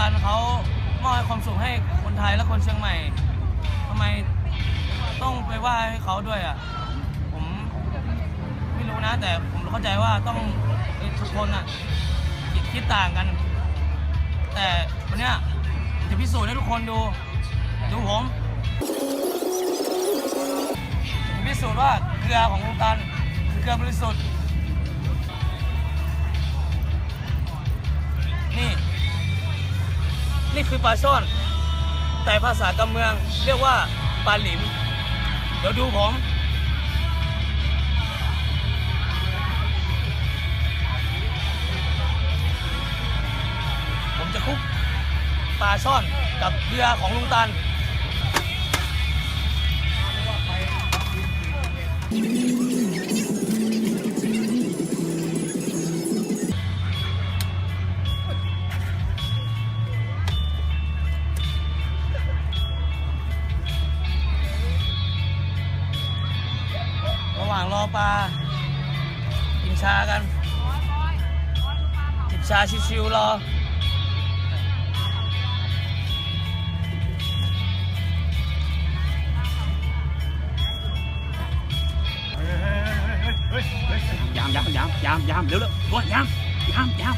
ตันเขามอบความสุขให้คนไทยและคนเชียงใหม่ทำไมต้องไปว่าให้เขาด้วยอะ ผมไม่รู้นะ แต่ผมเข้าใจว่าต้องทุกคนอะคิดคิดต่างกัน แต่วันนี้จะพิสูจน์ให้ทุกคนดู ดูผมพิสูจน์ว่าเกลือของลุงตันคือเกลือบริสุทธิ์ นี่คือปลาช่อน แต่ภาษากำเมืองเรียกว่าปลาหลิม เดี๋ยวดูผมผมจะคุกปลาช่อนกับเกลือของลุงตันระางรอปลากินชากันจิบชาชิวๆรอยามยามยามยามยามเร็วเร็วตัวยามยามยาม